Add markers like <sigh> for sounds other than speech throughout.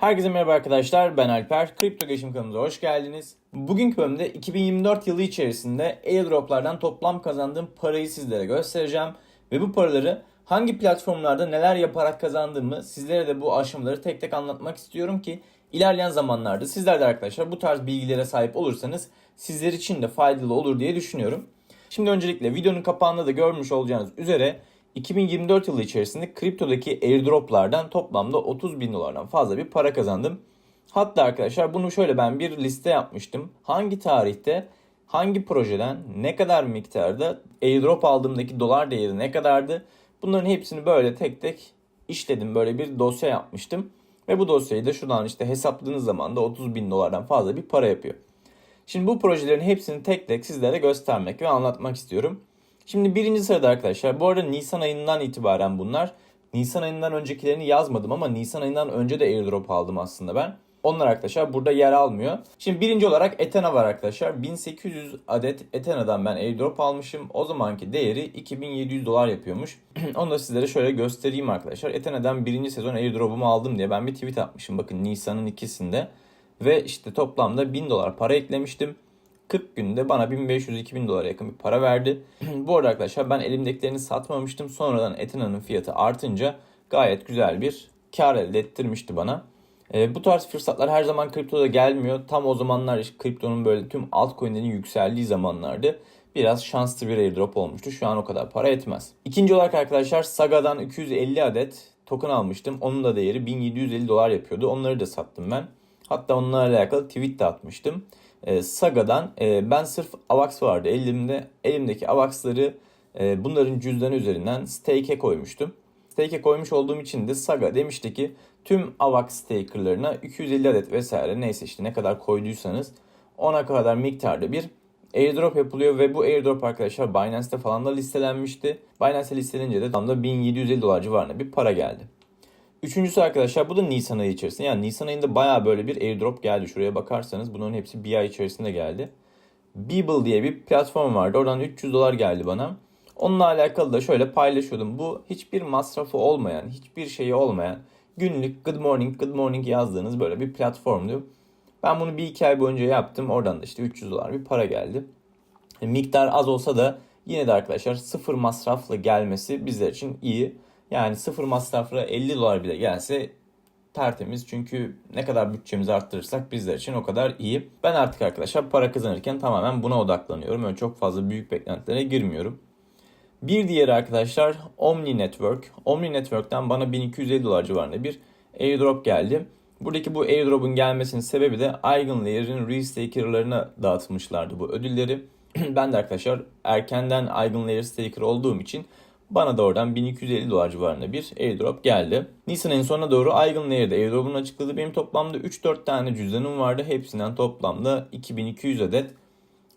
Herkese merhaba arkadaşlar ben Alper. Kripto Geçim kanalımıza hoş geldiniz. Bugünkü bölümde 2024 yılı içerisinde airdroplardan toplam kazandığım parayı sizlere göstereceğim. Ve bu paraları hangi platformlarda neler yaparak kazandığımı sizlere de bu aşamaları tek tek anlatmak istiyorum ki ilerleyen zamanlarda sizler de arkadaşlar bu tarz bilgilere sahip olursanız sizler için de faydalı olur diye düşünüyorum. Şimdi öncelikle videonun kapağında da görmüş olacağınız üzere 2024 yılı içerisinde kriptodaki airdroplardan toplamda 30 bin dolardan fazla bir para kazandım. Hatta arkadaşlar bunu şöyle ben bir liste yapmıştım. Hangi tarihte hangi projeden ne kadar miktarda airdrop aldığımdaki dolar değeri ne kadardı? Bunların hepsini böyle tek tek işledim. Böyle bir dosya yapmıştım. Ve bu dosyayı da şuradan işte hesapladığınız zaman da 30 bin dolardan fazla bir para yapıyor. Şimdi bu projelerin hepsini tek tek sizlere göstermek ve anlatmak istiyorum. Şimdi birinci sırada arkadaşlar bu arada Nisan ayından itibaren bunlar. Nisan ayından öncekilerini yazmadım ama Nisan ayından önce de airdrop aldım aslında ben. Onlar arkadaşlar burada yer almıyor. Şimdi birinci olarak Ethena var arkadaşlar. 1800 adet Ethena'dan ben airdrop almışım. O zamanki değeri 2700 dolar yapıyormuş. <clears throat> Onu da sizlere şöyle göstereyim arkadaşlar. Ethena'dan birinci sezon airdropumu aldım diye ben bir tweet atmışım. Bakın Nisan'ın ikisinde. Ve işte toplamda 1000 dolar para eklemiştim. 40 günde bana 1500-2000 dolara yakın bir para verdi. <clears throat> Bu arada arkadaşlar ben elimdekilerini satmamıştım. Sonradan Ethena'nın fiyatı artınca gayet güzel bir kar elde ettirmişti bana. E, bu tarz fırsatlar her zaman kriptoda gelmiyor. Tam o zamanlar işte kriptonun böyle tüm altcoin'lerin yükseldiği zamanlardı. Biraz şanslı bir airdrop olmuştu. Şu an o kadar para etmez. İkinci olarak arkadaşlar Saga'dan 250 adet token almıştım. Onun da değeri 1750 dolar yapıyordu. Onları da sattım ben. Hatta onlarla alakalı tweet de atmıştım. E, Saga'dan e, ben sırf AVAX vardı elimde. Elimdeki AVAX'ları e, bunların cüzdanı üzerinden stake'e koymuştum. Stake'e koymuş olduğum için de Saga demişti ki tüm AVAX stakerlarına 250 adet vesaire neyse işte ne kadar koyduysanız ona kadar miktarda bir airdrop yapılıyor ve bu airdrop arkadaşlar Binance'te falan da listelenmişti. Binance'te listelince de tam da 1750 dolar civarında bir para geldi. Üçüncüsü arkadaşlar bu da Nisan ayı içerisinde. Yani Nisan ayında baya böyle bir airdrop geldi. Şuraya bakarsanız bunların hepsi bir ay içerisinde geldi. Beeble diye bir platform vardı. Oradan 300 dolar geldi bana. Onunla alakalı da şöyle paylaşıyordum. Bu hiçbir masrafı olmayan, hiçbir şeyi olmayan günlük good morning, good morning yazdığınız böyle bir platformdu. Ben bunu bir iki ay boyunca yaptım. Oradan da işte 300 dolar bir para geldi. E, miktar az olsa da yine de arkadaşlar sıfır masrafla gelmesi bizler için iyi. Yani sıfır masrafla 50 dolar bile gelse tertemiz. Çünkü ne kadar bütçemizi arttırırsak bizler için o kadar iyi. Ben artık arkadaşlar para kazanırken tamamen buna odaklanıyorum. Öyle çok fazla büyük beklentilere girmiyorum. Bir diğeri arkadaşlar Omni Network. Omni Network'ten bana 1250 dolar civarında bir airdrop geldi. Buradaki bu airdrop'un gelmesinin sebebi de Eigenlayer'in restaker'larına dağıtılmışlardı bu ödülleri. <clears throat> ben de arkadaşlar erkenden Eigenlayer staker olduğum için bana da oradan 1250 dolar civarında bir airdrop geldi. Nisan ayının sonuna doğru Eigenlayer'de airdrop'un açıkladığı benim toplamda 3-4 tane cüzdanım vardı. Hepsinden toplamda 2200 adet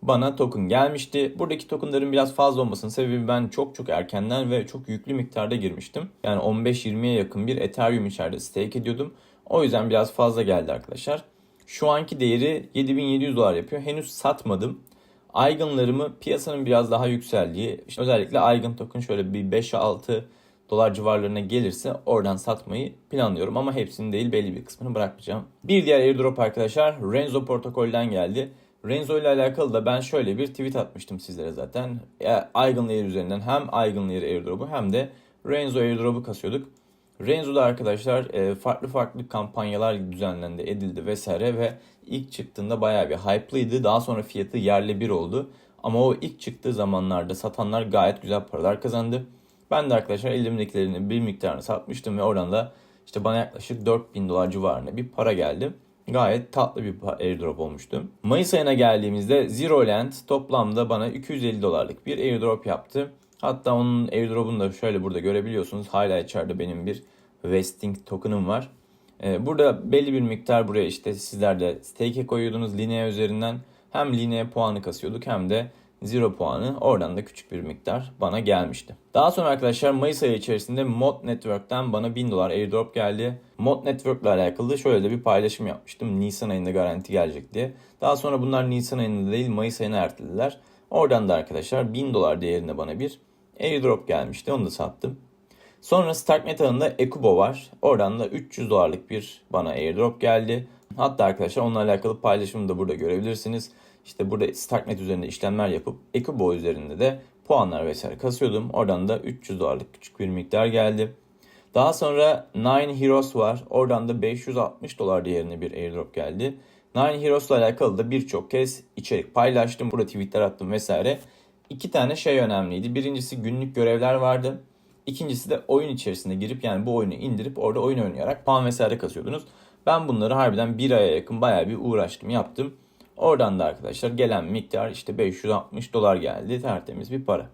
bana token gelmişti. Buradaki tokenların biraz fazla olmasının sebebi ben çok çok erkenden ve çok yüklü miktarda girmiştim. Yani 15-20'ye yakın bir Ethereum içeride stake ediyordum. O yüzden biraz fazla geldi arkadaşlar. Şu anki değeri 7700 dolar yapıyor. Henüz satmadım. Eigen'larımı piyasanın biraz daha yükseldiği, işte özellikle Eigen token şöyle bir 5-6 dolar civarlarına gelirse oradan satmayı planlıyorum. Ama hepsini değil belli bir kısmını bırakmayacağım. Bir diğer airdrop arkadaşlar Renzo protokolden geldi. Renzo ile alakalı da ben şöyle bir tweet atmıştım sizlere zaten. Eigenlayer üzerinden hem Eigenlayer airdrop'u hem de Renzo airdrop'u kasıyorduk. Renzo'da arkadaşlar e, farklı farklı kampanyalar düzenlendi, edildi vesaire ve ilk çıktığında bayağı bir hype'lıydı. Daha sonra fiyatı yerle bir oldu. Ama o ilk çıktığı zamanlarda satanlar gayet güzel paralar kazandı. Ben de arkadaşlar elimdekilerini bir miktarını satmıştım ve oradan da işte bana yaklaşık 4000 dolar civarında bir para geldi. Gayet tatlı bir airdrop olmuştu. Mayıs ayına geldiğimizde Zeroland toplamda bana 250 dolarlık bir airdrop yaptı. Hatta onun airdrop'unu da şöyle burada görebiliyorsunuz. Hala içeride benim bir vesting token'ım var. Ee, burada belli bir miktar buraya işte sizler de stake'e koyuyordunuz Linea üzerinden. Hem Linea puanı kasıyorduk hem de Zero puanı oradan da küçük bir miktar bana gelmişti. Daha sonra arkadaşlar Mayıs ayı içerisinde Mod Network'ten bana 1000 dolar airdrop geldi. Mod Network ile alakalı şöyle de bir paylaşım yapmıştım. Nisan ayında garanti gelecek diye. Daha sonra bunlar Nisan ayında değil Mayıs ayına ertelediler. Oradan da arkadaşlar 1000 dolar değerinde bana bir airdrop gelmişti. Onu da sattım. Sonra Stark Metal'ında Ekubo var. Oradan da 300 dolarlık bir bana airdrop geldi. Hatta arkadaşlar onunla alakalı paylaşımı da burada görebilirsiniz. İşte burada Starknet üzerinde işlemler yapıp Ekubo üzerinde de puanlar vesaire kasıyordum. Oradan da 300 dolarlık küçük bir miktar geldi. Daha sonra Nine Heroes var. Oradan da 560 dolar değerinde bir airdrop geldi. Nine Heroes'la alakalı da birçok kez içerik paylaştım. Burada tweetler attım vesaire. İki tane şey önemliydi. Birincisi günlük görevler vardı. İkincisi de oyun içerisinde girip yani bu oyunu indirip orada oyun oynayarak puan vesaire kasıyordunuz. Ben bunları harbiden bir aya yakın bayağı bir uğraştım yaptım. Oradan da arkadaşlar gelen miktar işte 560 dolar geldi. Tertemiz bir para.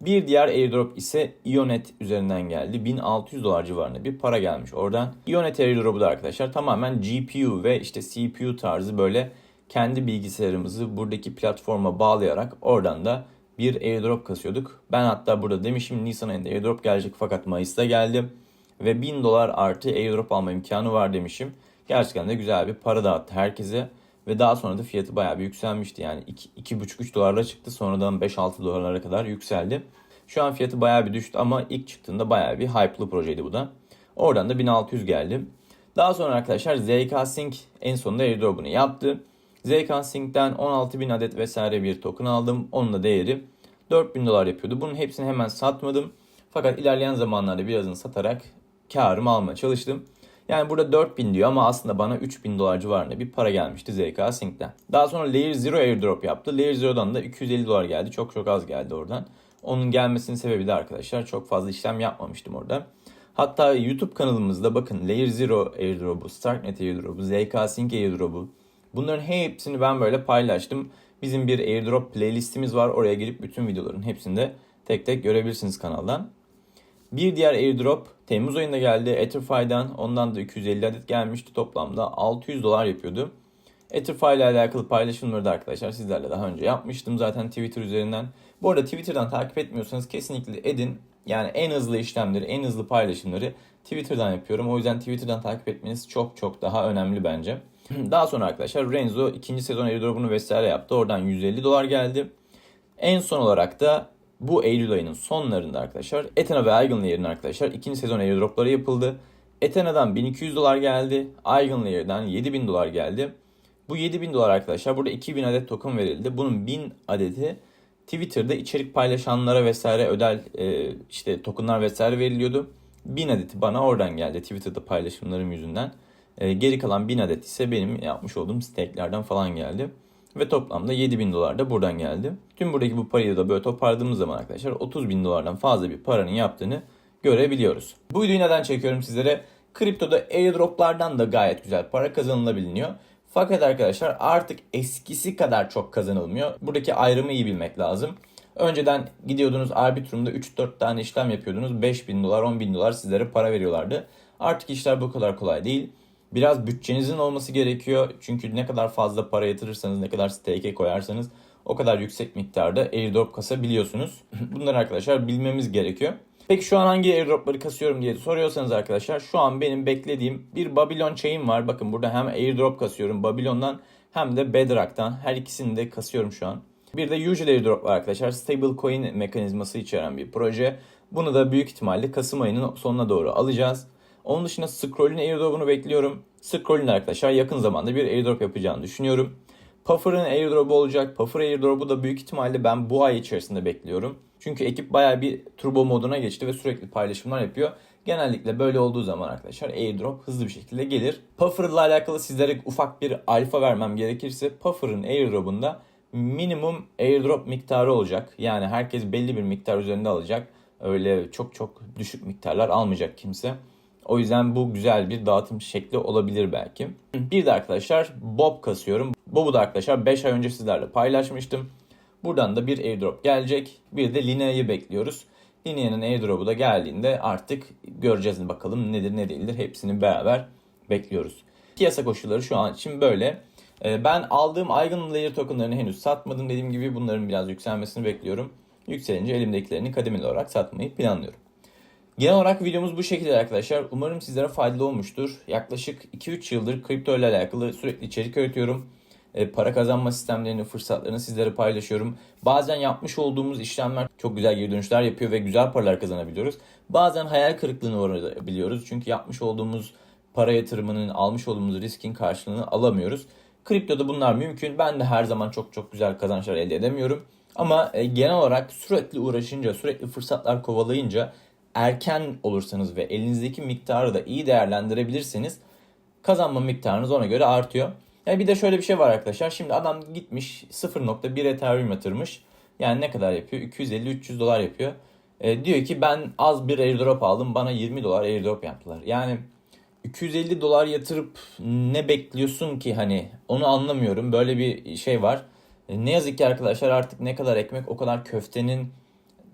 Bir diğer airdrop ise Ionet üzerinden geldi. 1600 dolar civarında bir para gelmiş oradan. Ionet airdrop'u da arkadaşlar tamamen GPU ve işte CPU tarzı böyle kendi bilgisayarımızı buradaki platforma bağlayarak oradan da bir airdrop kasıyorduk. Ben hatta burada demişim Nisan ayında airdrop gelecek fakat Mayıs'ta geldi. Ve 1000 dolar artı airdrop alma imkanı var demişim. Gerçekten de güzel bir para dağıttı herkese. Ve daha sonra da fiyatı bayağı bir yükselmişti. Yani 2,5-3 dolarla çıktı. Sonradan 5-6 dolarlara kadar yükseldi. Şu an fiyatı bayağı bir düştü ama ilk çıktığında bayağı bir hype'lı projeydi bu da. Oradan da 1600 geldi. Daha sonra arkadaşlar ZK Sync en sonunda airdrop'unu yaptı. ZK Sync'ten 16.000 adet vesaire bir token aldım. Onun da değeri 4000 dolar yapıyordu. Bunun hepsini hemen satmadım. Fakat ilerleyen zamanlarda birazını satarak karımı almaya çalıştım. Yani burada 4000 diyor ama aslında bana 3000 dolar civarında bir para gelmişti ZK Sync'ten. Daha sonra Layer Zero airdrop yaptı. Layer Zero'dan da 250 dolar geldi. Çok çok az geldi oradan. Onun gelmesinin sebebi de arkadaşlar çok fazla işlem yapmamıştım orada. Hatta YouTube kanalımızda bakın Layer Zero airdrop'u, Starknet airdrop'u, ZK Sync airdrop'u bunların hepsini ben böyle paylaştım. Bizim bir airdrop playlistimiz var. Oraya girip bütün videoların hepsini de tek tek görebilirsiniz kanaldan. Bir diğer airdrop Temmuz ayında geldi Etherfi'den. Ondan da 250 adet gelmişti. Toplamda 600 dolar yapıyordu. Etherfi ile alakalı paylaşımları da arkadaşlar sizlerle daha önce yapmıştım zaten Twitter üzerinden. Bu arada Twitter'dan takip etmiyorsanız kesinlikle edin. Yani en hızlı işlemleri, en hızlı paylaşımları Twitter'dan yapıyorum. O yüzden Twitter'dan takip etmeniz çok çok daha önemli bence. Daha sonra arkadaşlar Renzo ikinci sezon airdrop'unu vesaire yaptı. Oradan 150 dolar geldi. En son olarak da bu Eylül ayının sonlarında arkadaşlar Ethena ve Eigenlayer'in arkadaşlar ikinci sezon airdropları yapıldı. Ethena'dan 1200 dolar geldi. Eigenlayer'dan 7000 dolar geldi. Bu 7000 dolar arkadaşlar burada 2000 adet token verildi. Bunun 1000 adeti Twitter'da içerik paylaşanlara vesaire ödel e, işte tokenlar vesaire veriliyordu. 1000 adeti bana oradan geldi Twitter'da paylaşımlarım yüzünden. E, geri kalan 1000 adet ise benim yapmış olduğum stake'lerden falan geldi. Ve toplamda 7000 dolar da buradan geldi. Tüm buradaki bu parayı da böyle toparladığımız zaman arkadaşlar 30 bin dolardan fazla bir paranın yaptığını görebiliyoruz. Bu videoyu neden çekiyorum sizlere? Kriptoda airdroplardan da gayet güzel para kazanılabiliyor. Fakat arkadaşlar artık eskisi kadar çok kazanılmıyor. Buradaki ayrımı iyi bilmek lazım. Önceden gidiyordunuz Arbitrum'da 3-4 tane işlem yapıyordunuz. 5 bin dolar 10 bin dolar sizlere para veriyorlardı. Artık işler bu kadar kolay değil. Biraz bütçenizin olması gerekiyor. Çünkü ne kadar fazla para yatırırsanız, ne kadar stake'e koyarsanız o kadar yüksek miktarda airdrop kasabiliyorsunuz. <laughs> Bunları arkadaşlar bilmemiz gerekiyor. Peki şu an hangi airdropları kasıyorum diye soruyorsanız arkadaşlar şu an benim beklediğim bir Babylon chain var. Bakın burada hem airdrop kasıyorum Babylon'dan hem de Bedrock'tan. Her ikisini de kasıyorum şu an. Bir de Usual Airdrop var arkadaşlar. Stable coin mekanizması içeren bir proje. Bunu da büyük ihtimalle Kasım ayının sonuna doğru alacağız. Onun dışında Scroll'ün airdrop'unu bekliyorum. Scroll'ün arkadaşlar yakın zamanda bir airdrop yapacağını düşünüyorum. Puffer'ın airdrop'u olacak. Puffer airdrop'u da büyük ihtimalle ben bu ay içerisinde bekliyorum. Çünkü ekip bayağı bir turbo moduna geçti ve sürekli paylaşımlar yapıyor. Genellikle böyle olduğu zaman arkadaşlar airdrop hızlı bir şekilde gelir. Puffer ile alakalı sizlere ufak bir alfa vermem gerekirse Puffer'ın airdrop'unda minimum airdrop miktarı olacak. Yani herkes belli bir miktar üzerinde alacak. Öyle çok çok düşük miktarlar almayacak kimse. O yüzden bu güzel bir dağıtım şekli olabilir belki. Bir de arkadaşlar Bob kasıyorum. Bob'u da arkadaşlar 5 ay önce sizlerle paylaşmıştım. Buradan da bir airdrop gelecek. Bir de Linea'yı bekliyoruz. Linea'nın airdrop'u da geldiğinde artık göreceğiz bakalım nedir ne değildir. Hepsini beraber bekliyoruz. Piyasa koşulları şu an için böyle. Ee, ben aldığım Eigen Layer tokenlarını henüz satmadım. Dediğim gibi bunların biraz yükselmesini bekliyorum. Yükselince elimdekilerini kademeli olarak satmayı planlıyorum. Genel olarak videomuz bu şekilde arkadaşlar. Umarım sizlere faydalı olmuştur. Yaklaşık 2-3 yıldır kripto ile alakalı sürekli içerik üretiyorum. e, para kazanma sistemlerini, fırsatlarını sizlere paylaşıyorum. Bazen yapmış olduğumuz işlemler çok güzel geri dönüşler yapıyor ve güzel paralar kazanabiliyoruz. Bazen hayal kırıklığına uğrayabiliyoruz. Çünkü yapmış olduğumuz para yatırımının, almış olduğumuz riskin karşılığını alamıyoruz. Kriptoda bunlar mümkün. Ben de her zaman çok çok güzel kazançlar elde edemiyorum. Ama e, genel olarak sürekli uğraşınca, sürekli fırsatlar kovalayınca erken olursanız ve elinizdeki miktarı da iyi değerlendirebilirseniz kazanma miktarınız ona göre artıyor. Yani bir de şöyle bir şey var arkadaşlar. Şimdi adam gitmiş 0.1 Ethereum yatırmış. Yani ne kadar yapıyor? 250-300 dolar yapıyor. E, diyor ki ben az bir airdrop aldım. Bana 20 dolar airdrop yaptılar. Yani 250 dolar yatırıp ne bekliyorsun ki hani onu anlamıyorum. Böyle bir şey var. E, Ne yazık ki arkadaşlar artık ne kadar ekmek o kadar köftenin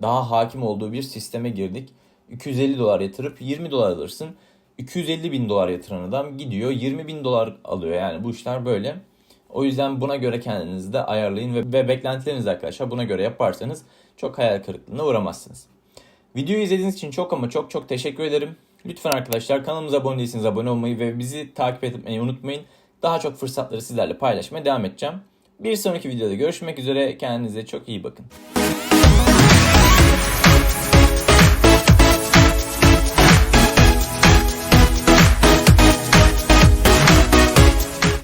daha hakim olduğu bir sisteme girdik. 250 dolar yatırıp 20 dolar alırsın. 250 bin dolar yatıran adam gidiyor 20 bin dolar alıyor. Yani bu işler böyle. O yüzden buna göre kendinizi de ayarlayın ve, ve beklentilerinizi arkadaşlar buna göre yaparsanız çok hayal kırıklığına uğramazsınız. Videoyu izlediğiniz için çok ama çok çok teşekkür ederim. Lütfen arkadaşlar kanalımıza abone değilseniz abone olmayı ve bizi takip etmeyi unutmayın. Daha çok fırsatları sizlerle paylaşmaya devam edeceğim. Bir sonraki videoda görüşmek üzere. Kendinize çok iyi bakın.